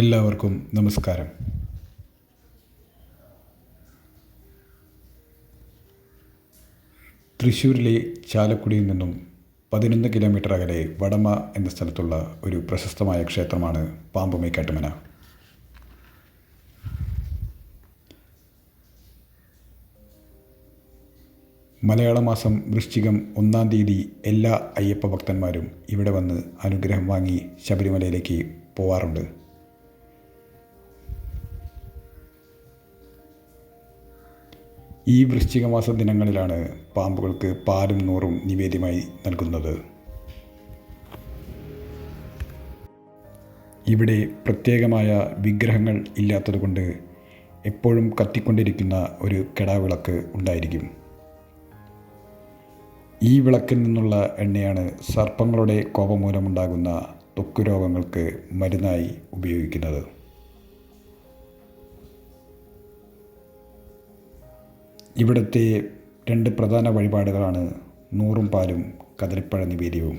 എല്ലാവർക്കും നമസ്കാരം. തൃശ്ശൂരിലെ ചാലക്കുടിയിൽ നിന്നും പതിനൊന്ന് കിലോമീറ്റർ അകലെ വടമ എന്ന സ്ഥലത്തുള്ള ഒരു പ്രശസ്തമായ ക്ഷേത്രമാണ് പാമ്പുമൈക്കാട്ടുമന മലയാള മാസം വൃശ്ചികം ഒന്നാം തീയതി എല്ലാ അയ്യപ്പ ഭക്തന്മാരും ഇവിടെ വന്ന് അനുഗ്രഹം വാങ്ങി ശബരിമലയിലേക്ക് പോവാറുണ്ട്. ഈ വൃശ്ചിക മാസ ദിനങ്ങളിലാണ് പാമ്പുകൾക്ക് പാലും നൂറും നിവേദ്യമായി നൽകുന്നത്. ഇവിടെ പ്രത്യേകമായ വിഗ്രഹങ്ങൾ ഇല്ലാത്തതുകൊണ്ട് എപ്പോഴും കത്തിക്കൊണ്ടിരിക്കുന്ന ഒരു കെടാവിളക്ക് ഉണ്ടായിരിക്കും. ഈ വിളക്കിൽ നിന്നുള്ള എണ്ണയാണ് സർപ്പങ്ങളുടെ കോപമൂലമുണ്ടാകുന്ന തൊക്കു രോഗങ്ങൾക്ക് മരുന്നായി ഉപയോഗിക്കുന്നത്. ഇവിടുത്തെ രണ്ട് പ്രധാന വഴിപാടുകളാണ് നൂറും പാലും കദളിപ്പഴ നിവേദ്യവും.